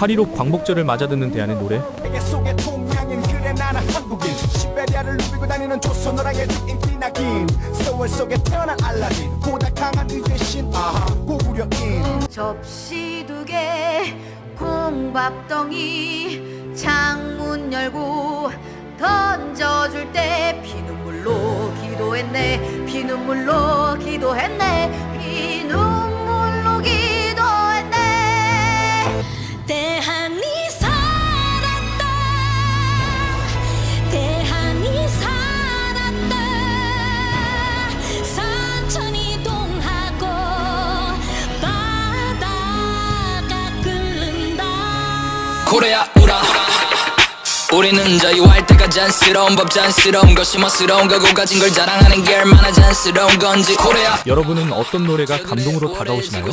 8.15 광복절을 맞아 듣는 대안의 노래? 세계 속의 동양인 그래 나는 한국인. 시베리아를 누비고 다니는 조선어랑의 인기 낙인 세월 속에 태어난 알라딘. 보다 강한 의의 신 아하 고구려인. 접시 두 개, 콩밥덩이, 창문 열고 던져줄 때 피눈물로 기도했네, 피눈물로 기도했네, 피눈 코레아 우라. 우리는 자유할 때가 잔스러운 법 잔스러운 것이 멋스러운 거고 가진 걸 자랑하는 게 얼마나 잔스러운 건지. 코레아 여러분은 어떤 노래가 감동으로 다가오시나요?